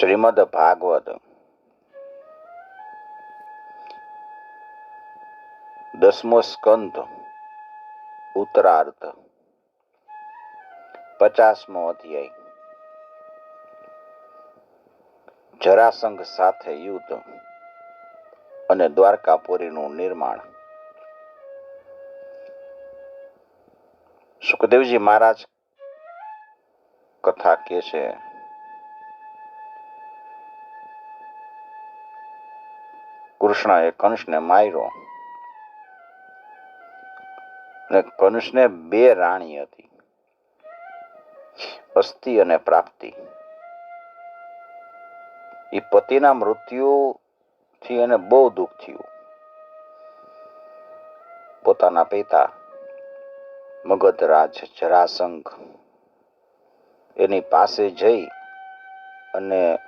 શ્રીમદ ભાગવત. દસમો સ્કંદ, ઉત્તરાર્ધ. પચાસમો અધ્યાય. જરાસંઘ સાથે યુદ્ધ અને દ્વારકાપુરીનું નિર્માણ. સુખદેવજી મહારાજ કથા કે છે કૃષ્ણએ કંસને માર્યો. કંસને બે રાણી હતી. અસ્થિ અને પ્રાપ્તિ. એ પતિના મૃત્યુથી એને બહુ દુઃખ થયું. પોતાના પિતા મગધરાજ જરાસંઘ, એની પાસે જઈ અને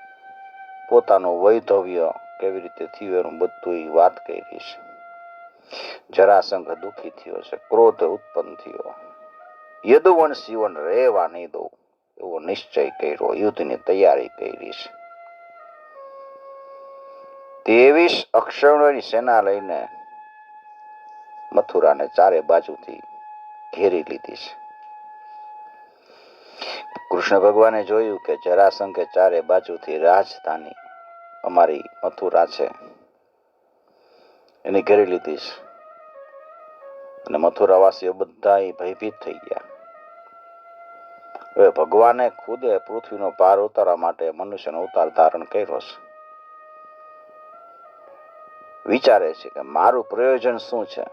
પોતાનું વૈધવ્ય કેવી રીતે થયું એનું બધું વાત કરી છે. જરાસંઘ દુઃખી થયો છે, ક્રોધ ઉત્પન્ન થયો. યદુવંશ જીવન રહેવા નહીં દઉં એવો નિશ્ચય કર્યો, યુદ્ધની તૈયારી કરી છે. ત્રેવીસ અક્ષરોની સેના લઈને મથુરાને ચારે બાજુથી ઘેરી લીધી છે. કૃષ્ણ ભગવાને જોયું કે જરાસંઘે ચારે બાજુથી રાજધાની અમારી મથુરા છે. એની ઘેરી લીધીશ અને મથુરાવાસીઓ બધા ભયભીત થઈ ગયા. હવે ભગવાને ખુદે પૃથ્વીનો પાર ઉતારવા માટે મનુષ્યનો અવતાર ધારણ કર્યો છે. વિચારે છે કે મારું પ્રયોજન શું છે?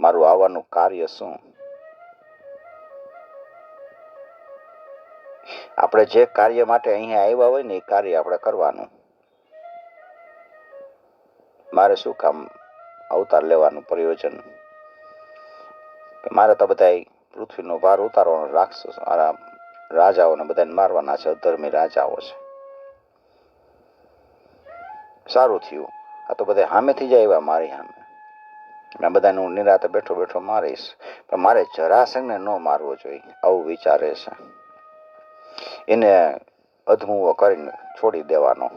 મારું આવવાનું કાર્ય શું? આપણે જે કાર્ય માટે અહીંયા આવ્યા હોય ને એ કાર્ય આપણે કરવાનું. મારે શું કામ અવતાર લેવાનું પ્રયોજન? મારે તો બધા પૃથ્વીનો ભાર ઉતારવાનો રાક્ષસ મારા રાજાઓને બધાને મારવાના છે, અધર્મી રાજાઓ છે. સારું થયું. આ તો બધા સામેથી જ આવ્યા મારી સામે. મેં બધાને હું નિરાતે બેઠો બેઠો મારીશ. પણ મારે જરાસંગને ન મારવો જોઈએ, આવું વિચારે છે. એને અધમુવો કરીને છોડી દેવાનો.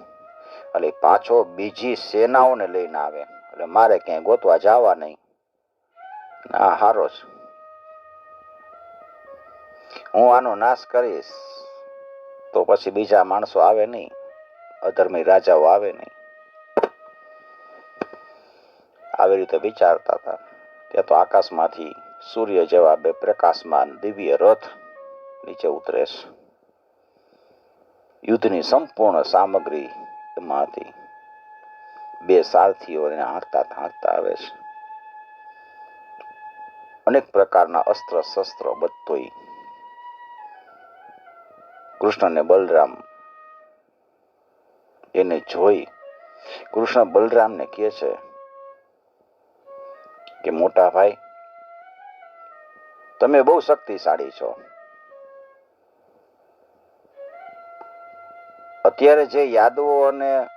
એટલે પાછો બીજી સેનાઓને લઈને આવે. એટલે મારે ક્યાંય ગોતવા જવા નહીં. આ હારો હું આનો નાશ કરીશ. તો પછી બીજા માણસો આવે નહીં. અધર્મી રાજાઓ આવે નહીં. આવી રીતે વિચારતા હતા. ત્યાં તો આકાશમાંથી સૂર્ય જેવા બે પ્રકાશમાન દિવ્ય રથ નીચે ઉતરે છે. યુદ્ધની સંપૂર્ણ સામગ્રી હતી બે સારથીઓ એને હાંકતા હાંકતા આવે છે. અનેક પ્રકારના અસ્ત્ર શસ્ત્રો બધોય. કૃષ્ણ બલરામ એને જોઈ કૃષ્ણ બલરામને કહે છે કે, મોટા ભાઈ, તમે બહુ શક્તિશાળી છો. અત્યારે જે યાદવો અને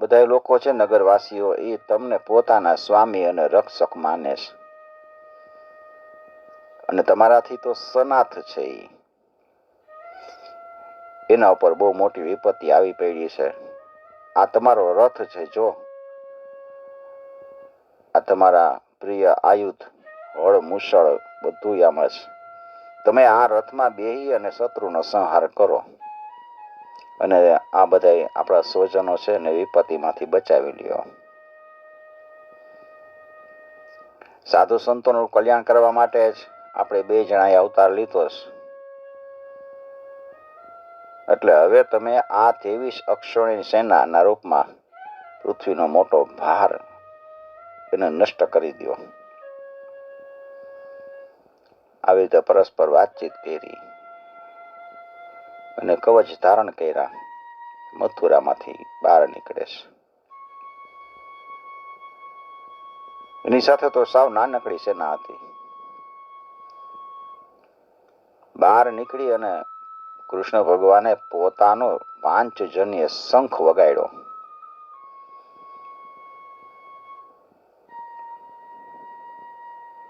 બધા લોકો છે નગરવાસીઓ, એ તમને પોતાના સ્વામી અને રક્ષક માને છે. અને તમારાથી તો સનાથ છે એ એના ઉપર બહુ મોટી વિપત્તિ આવી પડી છે. આ તમારો રથ છે, જો. આ તમારા પ્રિય આયુધ, હળ મુસળ બધું આમાં છે. તમે આ રથમાં બેહી અને શત્રુનો સંહાર કરો. અને આ બધા આપણા સ્વજનો છે ને વિપત્તિમાંથી બચાવી લ્યો. સાધુ સંતોનું કલ્યાણ કરવા માટે જ આપણે બે જણાએ અવતાર લીધો એટલે હવે તમે આ ત્રેવીસ અક્ષરની સેનાના રૂપમાં પૃથ્વીનો મોટો ભાર એને નષ્ટ કરી દો આવી રીતે પરસ્પર વાતચીત કરી. અને કવચ ધારણ કર્યા. મથુરામાંથી બહાર નીકળે છે. એની સાથે તો સાવ નાનકડી સેના હતી. બહાર નીકળી અને કૃષ્ણ ભગવાને પોતાનો પાંચજન્ય શંખ વગાડ્યો.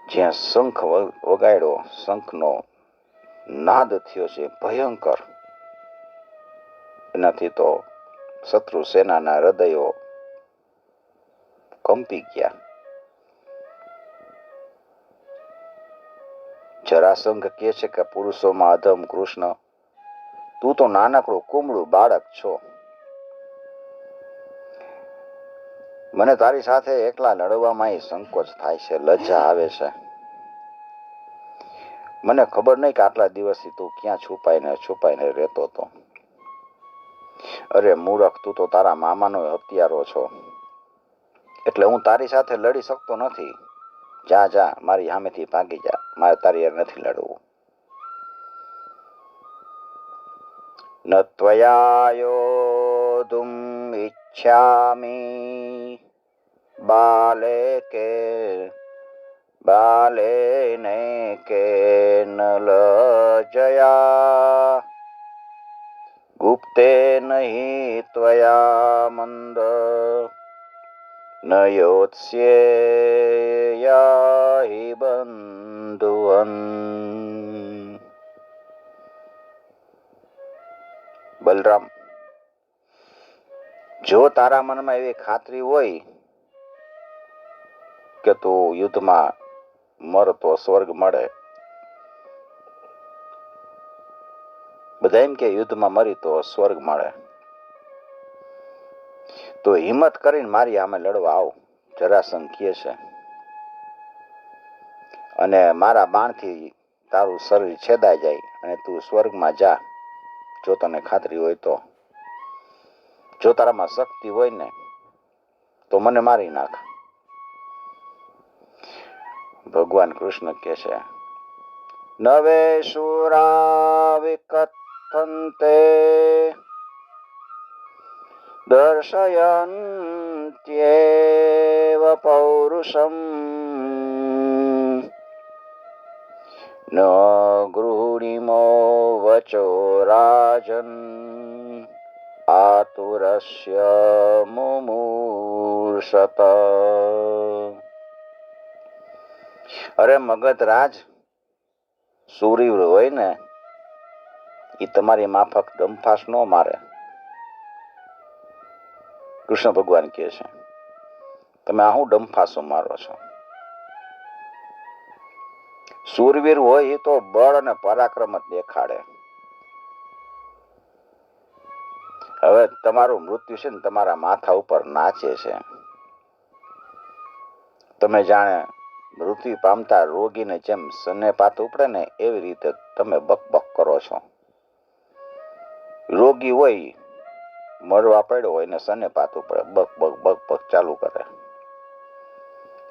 જ્યાં શંખ વગાડ્યો, શંખનો નાદ થયો છે ભયંકર. એનાથી તો શત્રુ સેનાના હૃદયો કંપી ગયા. જરાસંઘ કહે છે કે પુરુષોમાં અધમ કૃષ્ણ, તું તો નાનકડું કુમળું બાળક છો. મને તારી સાથે એકલા લડવામાં સંકોચ થાય છે, લજ્જા આવે છે. મને ખબર નહીં કે આટલા દિવસથી તું ક્યાં છુપાઈને છુપાઈને રહેતો હતો. અરે મૂરખ, તું તો તારા મામાનો હત્યારો છો. એટલે હું તારી સાથે લડી શકતો નથી. જા જા, મારી સામેથી ભાગી જા. મારે તારી યાર નથી લડવું. ન ત્વયા યોધુમ ઈચ્છામિ. બાલે કે બાલે ને કે લજયા. ગુપ્તે નહીં ત્વયા મંદ ન યોત્સ્યેયા હિ બંધુવન બલરામ જો તારા મનમાં એવી ખાતરી હોય કે તું યુદ્ધમાં મર સ્વર્ગ મળે બધા એમ કે યુદ્ધમાં મરી તો સ્વર્ગ મળે. તો હિંમત કરીને મારી આમે લડવા આવ જરાસંઘ કહે છે. અને મારા બાણથી તારું શરીર છેદાઈ જાય અને તું સ્વર્ગમાં જા. જો તને ખાતરી હોય તો. જો તારામાં શક્તિ હોય ને, તો મને મારી નાખ. ભગવાન કૃષ્ણ કહે છે નવે શુરા વિકથંતે દર્શયન્ત્યેવ પૌરુષમ ન ગૃહિમો વચો રાજન આતુરસ્ય મુમૂર્ષત અરે મગધ રાજ સૂર્યવ્ર હોય ને એ તમારી માફક દમફાસ ન મારે. કૃષ્ણ ભગવાન કહે છે, તમે આ હું ડંફાસો મારો છો. સૂરવીર હોય એ તો બળ અને પરાક્રમ જ દેખાડે. હવે તમારું મૃત્યુ છે ને તમારા માથા ઉપર નાચે છે. તમે જાણે મૃત્યુ પામતા રોગીને જેમ સને પાત ઉપડે ને એવી રીતે તમે બકબક કરો છો. રોગી હોય, મરવા પડ્યો હોય ને સને પાત ઉપડે બક બક બક બક ચાલુ કરે.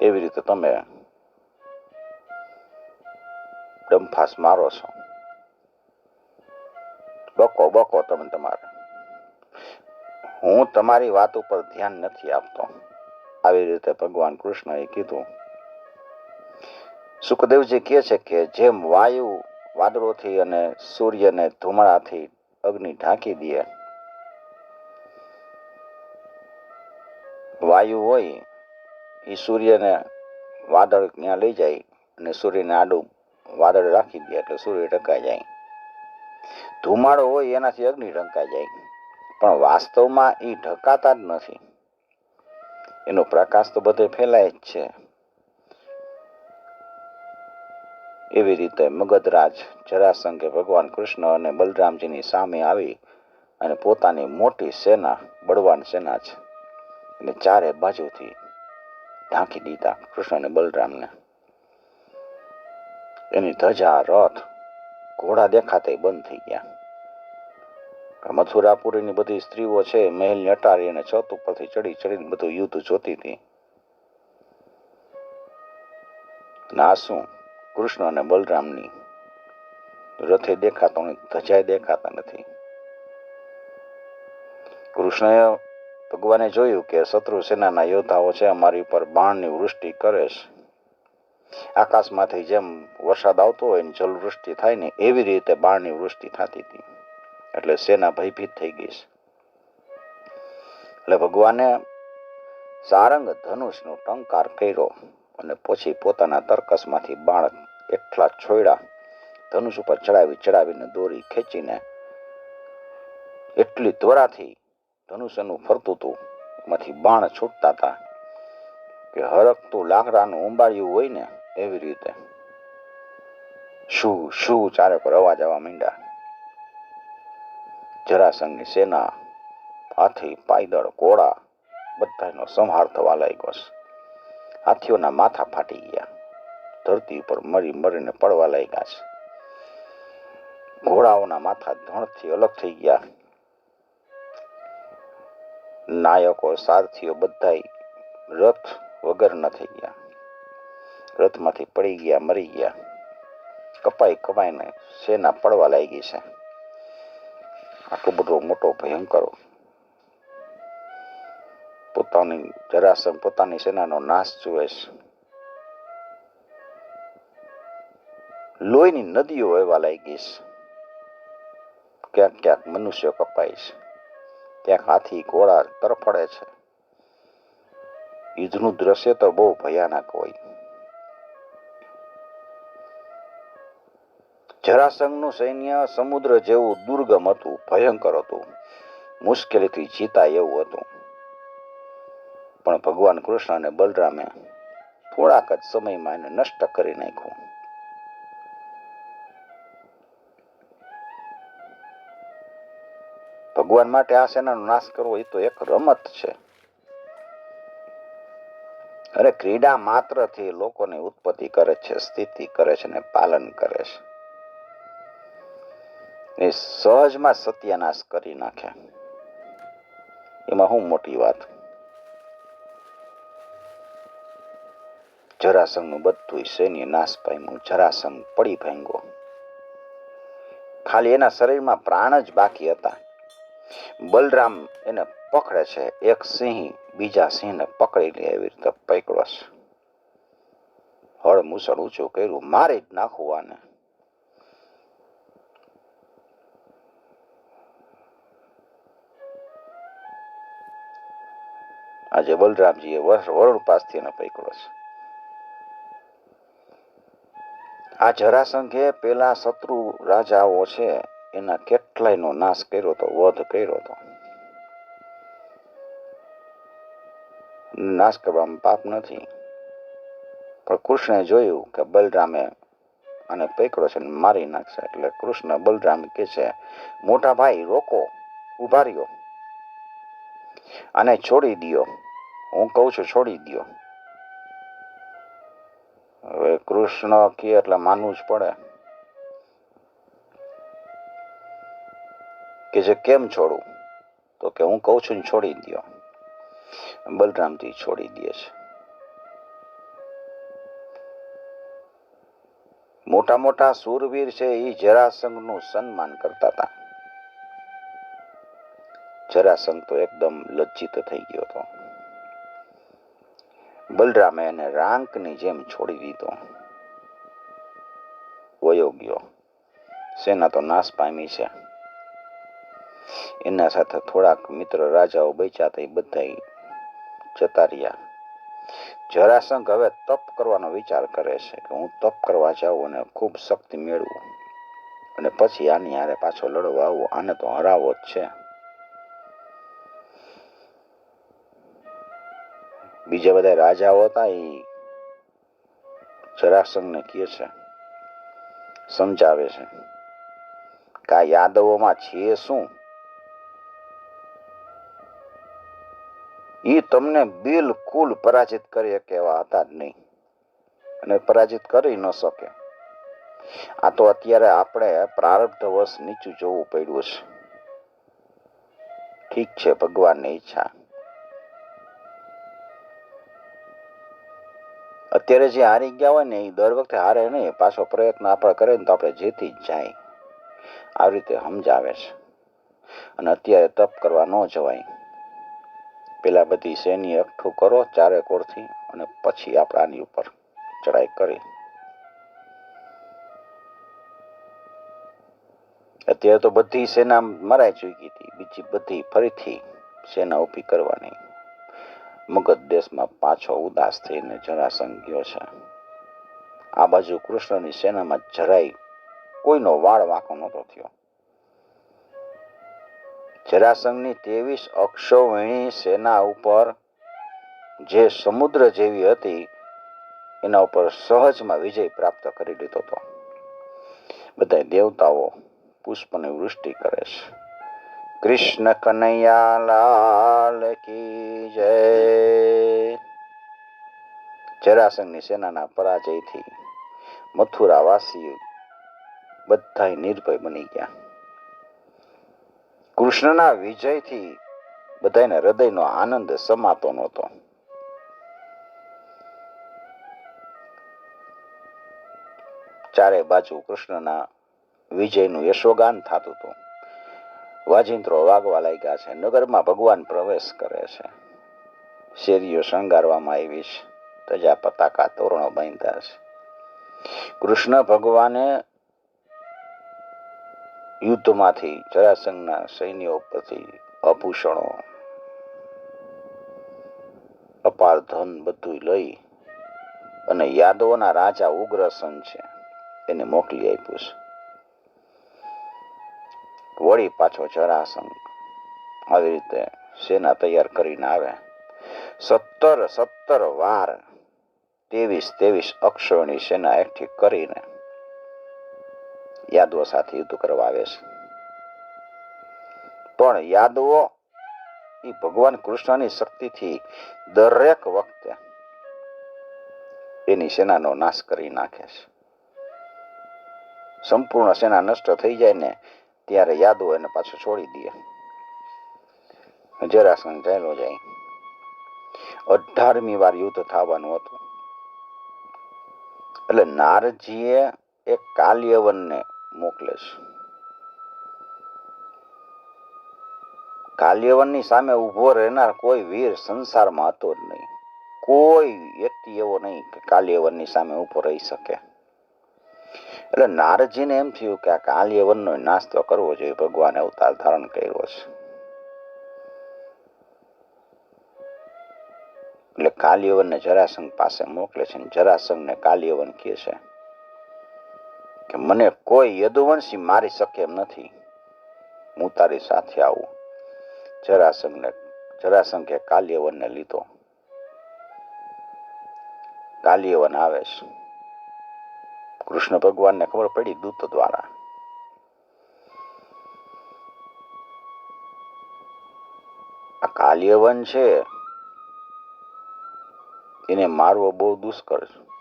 એવી રીતે તમે ડમફાસ મારો છો. બકો બકો તમે તમારે. હું તમારી વાત ઉપર ધ્યાન નથી આપતો. આવી રીતે ભગવાન કૃષ્ણએ કીધું. સુખદેવજી કહે છે કે જેમ વાયુ વાદળોથી અને સૂર્યને ધુમાડાથી અગ્નિ ઢાંકી દે. વાયુ હોય એ સૂર્યને વાદળ ત્યાં લઈ જાય અને સૂર્યને આડું વાદળ રાખી દે એટલે સૂર્ય ઢંકાઈ જાય. ધુમાડો હોય, એનાથી અગ્નિ ઢંકાઈ જાય. પણ વાસ્તવમાં એ ઢકાતા જ નથી. એનો પ્રકાશ તો બધે ફેલાય જ છે. એવી રીતે મગધરાજ જરાસંઘે ભગવાન કૃષ્ણ અને બલરામજીની સામે આવી અને પોતાની મોટી સેના, બળવાન સેના છે એને ચારે બાજુથી ઢાંકી દીધા કૃષ્ણ અને બલરામને. એની ધજા, રથ, ઘોડા દેખાતા બંધ થઈ ગયા. મથુરાપુરીની બધી સ્ત્રીઓ છે, મહેલની અટારી અને છત ઉપરથી ચડી ચડીને બધું યુદ્ધ જોતી હતી. ના શું? કૃષ્ણ અને બલરામની રથે દેખાતો ધજાય દેખાતા નથી. કૃષ્ણએ ભગવાને જોયું કે શત્રુ સેનાના યોદ્ધાઓ છે, અમારી ઉપર બાણની વૃષ્ટિ કરે છે. આકાશમાંથી જેમ વરસાદ આવતો હોય ને જલવૃષ્ટિ થાય ને, એવી રીતે બાણની વૃષ્ટિ થતી હતી. એટલે સેના ભયભીત થઈ ગઈ છે. એટલે ભગવાને સારંગ ધનુષનો ટંકાર કર્યો અને પછી પોતાના તર્કસમાંથી બાણ એટલા છોયડા ધનુષ ઉપર ચડાવી ચડાવીને દોરી ખેંચીને એટલી ત્વરાથી ધનુષ્યનું ફરતું હતું. એમાંથી બાણ છૂટતા હતા કે હરકતું લાકડાનું ઉંબાળ્યું હોય ને એવી રીતે. શું શું ચારે પર અવાજ આવવા માંડ્યા? જરાસંઘની સેના, હાથી, પાયદળ, ઘોડા બધાનો સંહાર થવા લાગ્યો. હાથીઓના માથા ફાટી ગયા. ધરતી ઉપર મરી મરીને પડવા લાગ્યા છે. ઘોડાઓના માથા ધણથી અલગ થઈ ગયા. નાયકો સારથીઓ બધાય રથ વગરના થઈ ગયા. રથમાંથી પડી ગયા, મરી ગયા. કપાઈ કપાઈને સેના પડવા લાગી છે. આટલો બધો મોટો ભયંકર પોતાની જરાસન પોતાની સેનાનો નાશ જુએ છે. લોહીની નદીઓ વહેવા લાગી છે. ક્યાંક ક્યાંક મનુષ્ય કપાય છે. ક્યાંક હાથી ઘોડા તરફડે છે. યુદ્ધનું દ્રશ્ય તો બહુ ભયાનક હોય. જરાસંઘનું સૈન્ય સમુદ્ર જેવું દુર્ગમ હતું, ભયંકર હતું, મુશ્કેલીથી જીતાય એવું હતું. પણ ભગવાન કૃષ્ણ અને બલરામે થોડાક જ સમયમાં એને નષ્ટ કરી નાખ્યું. ભગવાન માટે આ સેનાનો નાશ કરવો એ તો એક રમત છે. અરે ક્રીડા માત્રથી લોકોની ઉત્પત્તિ કરે છે, સ્થિતિ કરે છે ને પાલન કરે છે. એ સહજમાં સત્યાનાશ કરી નાખે. એમાં હું મોટી વાત? જરાસંઘનું બધું સૈન્ય નાશ પામ્યું, જરાસંઘ પડી ભાંગો ખાલી એના શરીરમાં પ્રાણ જ બાકી હતા. બલરામ એને પકડે છે. એક સિંહ બીજા સિંહને પકડી લે એવી રીતે પકડો છે. હળ મુસળ ઊંચું કર્યું. મારી જ નાખવું આને આજે બલરામજીએ વરુણ પાસથી એને પકડ્યો છે. આ જરાસંઘે પેલા શત્રુ રાજાઓ છે. એના કેટલાયનો નાશ કર્યો તો, વધ કર્યો તો. નાશ કરવામાં પાપ નથી. પણ કૃષ્ણે જોયું કે બલરામે અને પૈકડો છે મારી નાખશે. એટલે કૃષ્ણ બલરામ કે છે, મોટા ભાઈ, રોકો ઊભા રહ્યો. અને છોડી દ્યો. હું કહું છું, છોડી દ્યો. હવે કૃષ્ણ કે એટલે માનવું જ પડે. કે જે કેમ છોડું? તો કે હું કહું છું છોડી દ્યો. બલરામજી છોડી દે છે. મોટા મોટા સુરવીર છે એ જરાસંઘનું સન્માન કરતા હતા જરાસંઘ તો એકદમ લજ્જિત થઈ ગયો હતો. બલરામે એને રાંકની જેમ છોડી દીધો. વયો ગયો. સેના તો નાશ પામી છે. એના સાથે થોડાક મિત્ર રાજાઓ બચ્યા તે બધા જતા રહ્યા. જરાસંઘ હવે તપ કરવાનો વિચાર કરે છે કે હું તપ કરવા જાઉં અને ખૂબ શક્તિ મેળવું. અને પછી આની હારે પાછો લડવા આવું, આને તો હરાવો જ છે. બીજા બધા રાજાઓ હતા એ જરાસંઘને કહે છે, સમજાવે છે કે યાદવોમાં છે શું? એ તમને બિલકુલ પરાજિત કરી શકે એવા હતા જ નહીં. અને પરાજિત કરી ન શકે. આ તો અત્યારે આપણે પ્રારબ્ધવશ નીચું જોવું પડ્યું છે. ઠીક છે, ભગવાનની ઈચ્છા. અત્યારે જે હારી ગયા હોય ને એ દર વખતે હારે નહીં. પાછો પ્રયત્ન આપણે કરે ને તો આપણે જીતી જ જાય. આવી રીતે સમજાવે છે. અને અત્યારે તપ કરવા ન જવાય. પેલા બધી સૈન્ય એકઠું કરો ચારે કોરથી અને પછી આપણે આની ઉપર ચડાઈ કરી. અત્યારે તો બધી સેના મરાઈ ચૂકી હતી. બીજી બધી ફરીથી સેના ઊભી કરવાની. મગધ દેશમાં પાછો ઉદાસ થઈને જરાસંઘ ગયો છે. આ બાજુ કૃષ્ણની સેનામાં જરાય કોઈનો વાળ વાંકો નહોતો થયો. જરાસંઘની ત્રેવીસ અક્ષોવિણી સેના ઉપર જે સમુદ્ર જેવી હતી, એના ઉપર સહજમાં વિજય પ્રાપ્ત કરી લીધો હતો. બધા દેવતાઓ પુષ્પની વૃષ્ટિ કરે છે. કૃષ્ણ કનૈયા લાલ કી જય. જરાસંઘની સેનાના પરાજયથી મથુરાવાસી બધા નિર્ભય બની ગયા. કૃષ્ણના વિજયથી બધાને હૃદયનો આનંદ સમાતો નહોતો. ચારે બાજુ કૃષ્ણના વિજયનું યશોગાન થતું હતું. વાજિંત્રો વાગવા લાગ્યા છે. નગરમાં ભગવાન પ્રવેશ કરે છે. શેરીઓ શણગારવામાં આવી છે. તજા પતાકા, તોરણો બાંધ્યા છે. કૃષ્ણ ભગવાને યુદ્ધમાંથી જરાસંઘના સૈન્યો પરથી આભૂષણો, અપાર ધન બધું લઈ અને યાદવોના રાજા ઉગ્રસન છે, એને મોકલી આપ્યું છે. વળી પાછો જરાસંઘ આવી રીતે સેના તૈયાર કરીને આવે. સત્તર સત્તર વાર તેવીસ તેવીસ અક્ષરોની સેના એકઠી કરીને યાદવો સાથે યુદ્ધ કરવા આવે છે. પણ યાદવો એ ભગવાન કૃષ્ણની શક્તિથી દરેક વખતે એની સેનાનો નાશ કરી નાખે છે. સંપૂર્ણ સેના નષ્ટ થઈ જાય ને ત્યારે યાદવો એને પાછું છોડી દે. જરાસંઘ ચાલ્યો જાય. અઢારમી વાર યુદ્ધ થવાનું હતું. એટલે નારજીએ એક કાલ્યવનને મોકલે છે કાલ્યવનની સામે ઊભો રહેનાર કોઈ વીર સંસારમાં હતો જ નહીં. કોઈ વ્યક્તિ એવો નહીં કે કાલ્યવનની સામે ઊભો રહી શકે. એટલે નારજીને એમ થયું કે આ કાલ્યવનનો નાશ તો કરવો જોઈએ. ભગવાને અવતાર ધારણ કર્યો છે. એટલે કાલ્યવનને જરાસંઘ પાસે મોકલે છે જરાસંઘને કાલ્યવન કહે છે કે મને કોઈ યદુવંશી મારી શકે એમ નથી. હું તારી સાથે આવું. જરાસંઘને જરાસંઘે કાલ્યવનને લીધો. કાલ્યવન આવે છે. કૃષ્ણ ભગવાનને ખબર પડી દૂત દ્વારા. આ કાલ્યવન છે. એને મારવો બહુ દુષ્કર છે.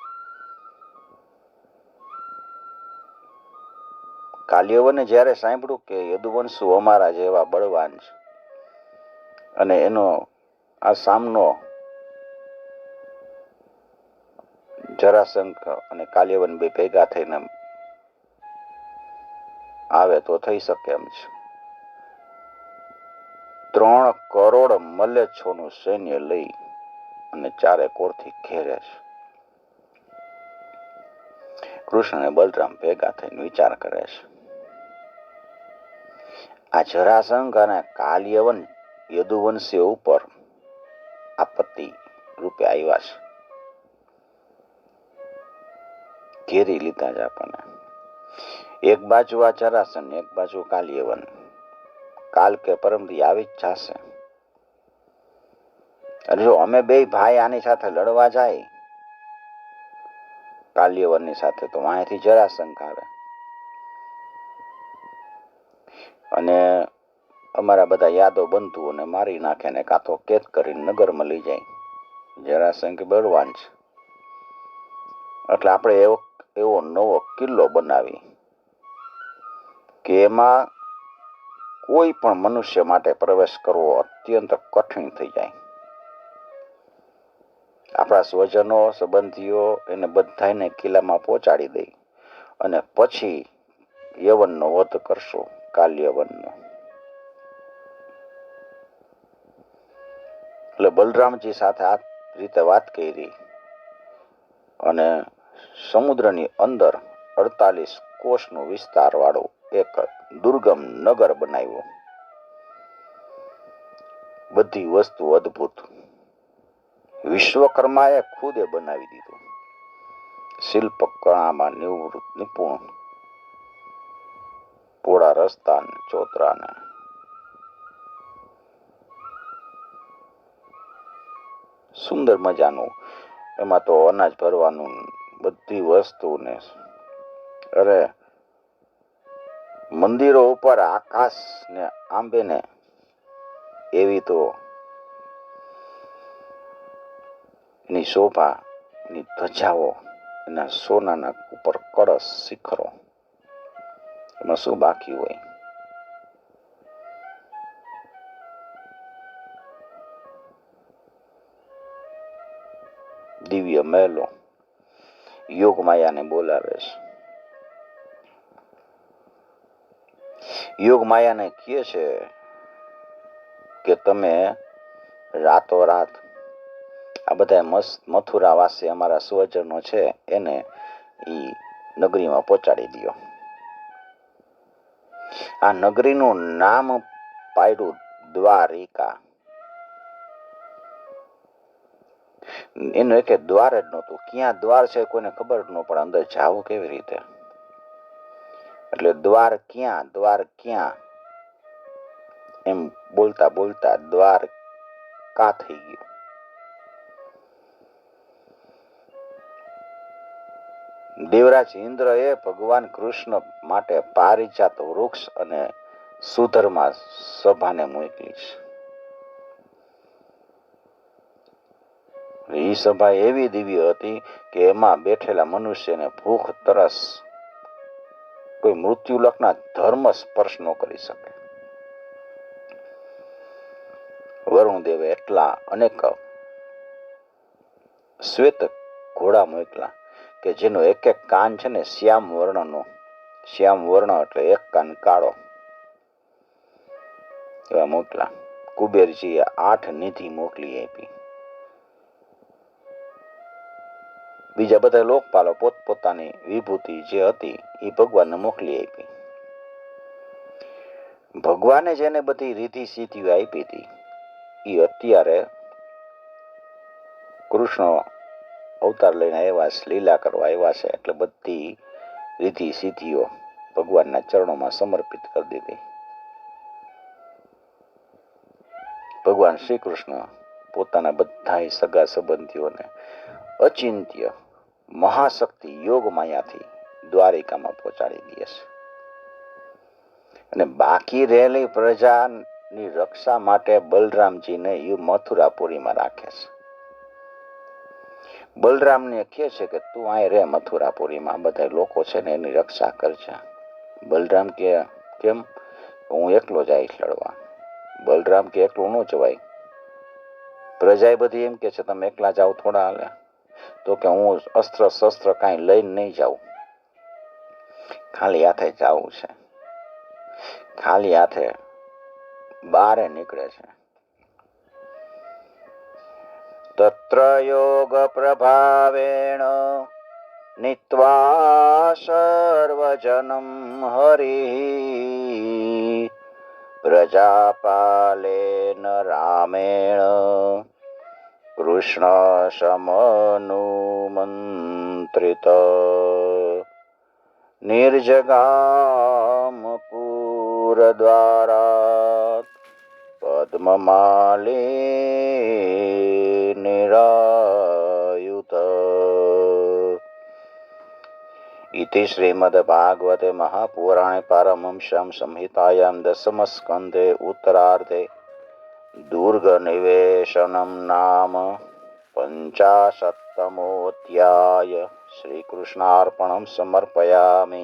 કાલ્યવને જ્યારે સાંભળ્યું કે યદુવંશુ અમારા જેવા બળવાન છે, અને એનો આ સામનો જરાસંઘ અને કાલ્યવન બે ભેગા થઈને આવે તો થઈ શકે એમ છે. ત્રણ કરોડ મલ્લેચ્છોનું સૈન્ય લઈ અને ચારે કોરથી ઘેરે છે. કૃષ્ણ અને બલરામ ભેગા થઈને વિચાર કરે છે. આ જરાસંઘ અને કાલ્યવન યદુવંશીઓ ઉપર આપત્તિ રૂપે આવ્યા છે. ઘેરી લીધા છે આપણને. એક બાજુ આ જરાસન એક બાજુ કાલ્યવન. કાલ કે પરમથી આવી જ જશે. અને જો અમે બે ભાઈ આની સાથે લડવા જાય, કાલ્યવનની સાથે તો અહીંયાથી જરાસંઘ આવે. અને અમારા બધા યાદવ બંધુઓને મારી નાખે ને કાં કેદ કરીને નગરમાં લઈ જાય. જરાસંઘ બળવાન છે. એટલે આપણે એવો એવો નવો કિલ્લો બનાવી કે એમાં કોઈ પણ મનુષ્ય માટે પ્રવેશ કરવો અત્યંત કઠિન થઈ જાય. આપણા સ્વજનો, સંબંધીઓ એને બધાને કિલ્લામાં પહોંચાડી દઈ અને પછી યવનનો વધ કરશો, કાલ્યવનનો. એટલે બલરામજી સાથે આ રીતે વાત કરી અને સમુદ્રની અંદર અડતાલીસ કોષનો વિસ્તાર વાળો એક દુર્ગમ નગર બનાવ્યો. બધી વસ્તુ અદ્ભુત. વિશ્વકર્માએ ખુદે બનાવી દીધું. શિલ્પકળામાં નિવૃત્ત, નિપુણ. પોળા રસ્તા ને ચોતરાને. સુંદર મજાનું, એમાં તો અનાજ ભરવાનું બધી વસ્તુને. અરે, મંદિરો ઉપર આકાશ ને આંબે ને એવી તો એની શોભા ની ધજાઓ, એના સોનાના ઉપર કળશ શિખરો. એમાં શું બાકી હોય દિવ્ય મહેલો યોગ માયાને બોલાવે છે યોગ માયાને કહે છે કે તમે રાતોરાત આ બધા મસ્ત મથુરાવાસી અમારા સ્વજનો છે એને ઈ નગરીમાં પહોંચાડી દ્યો આ નગરીનું નામ પાડ્યું દ્વારિકા. એનું એક દ્વાર જ નહોતું. ક્યાં દ્વાર છે કોઈને ખબર ન પડે. અંદર જાવું કેવી રીતે? એટલે દ્વાર ક્યાં દ્વાર ક્યાં? એમ બોલતા બોલતા દ્વાર કા થઈ ગયું? દેવરાજ ઇન્દ્ર એ ભગવાન કૃષ્ણ માટે પારિજાત વૃક્ષ અને સુધરમાં સભાને મોકલી છે. એ સભા એવી દિવ્ય હતી કે એમાં બેઠેલા મનુષ્યને ભૂખ, તરસ, કોઈ મૃત્યુલકના ધર્મ સ્પર્શ ન કરી શકે. વરુણદેવે એટલા અનેક શ્વેત ઘોડા મોકલા કે જેનો એક એક કાન છે ને શ્યામ વર્ણનો. શ્યામ વર્ણ એટલે એક કાન કાળો. એવા મોકલા. કુબેરજીએ આઠ નિધિ મોકલી આપી. બીજા બધા લોકપાલો પોતપોતાની વિભૂતિ જે હતી એ ભગવાનને મોકલી આપી. ભગવાને જેને બધી રીતિ સીધીઓ આપી હતી. એ અત્યારે કૃષ્ણ અવતાર લઈને આવ્યા છે, લીલા કરવા આવ્યા છે, એટલે બધી રીતિ સિદ્ધિઓ ભગવાનના ચરણોમાં સમર્પિત કરી દીધી. ભગવાન શ્રી કૃષ્ણ પોતાના બધા સગા સંબંધીઓને અચિંત્ય મહાશક્તિ યોગ માયાથી દ્વારિકામાં પહોંચાડી દે છે. અને બાકી રહેલી પ્રજાની રક્ષા માટે બલરામજીને એ મથુરાપુરીમાં રાખે છે. બલરામને કહે છે કે તું અહીં રે મથુરાપુરીમાં બધા લોકો છે ને એની રક્ષા કરજે. બલરામ કે, કેમ? હું એકલો જઈશ લડવા. બલરામ કે, એકલું ન જવાય. પ્રજા બધી એમ કે છે, તમે એકલા જાઓ થોડા હાલે. તો કે, હું અસ્ત્ર શસ્ત્ર કાંઈ લઈને નહીં જાઉં. ખાલી હાથે જવું છે. ખાલી હાથે બારે નીકળે છે. તત્ર યોગ પ્રભાવેણ सर्वजनं हरिः। હરિ रामेण નિર્જગામ પુરદ્વારા પદ્મમાલે નિરાયુત इति श्रीमद्भागवते महापुराणे पारमंस्यां संहितायां दशमस्कन्धे उत्तरार्धे दुर्गनिवेशनं नाम पञ्चाशत्तमोऽध्याय श्रीकृष्णार्पणं समर्पयामि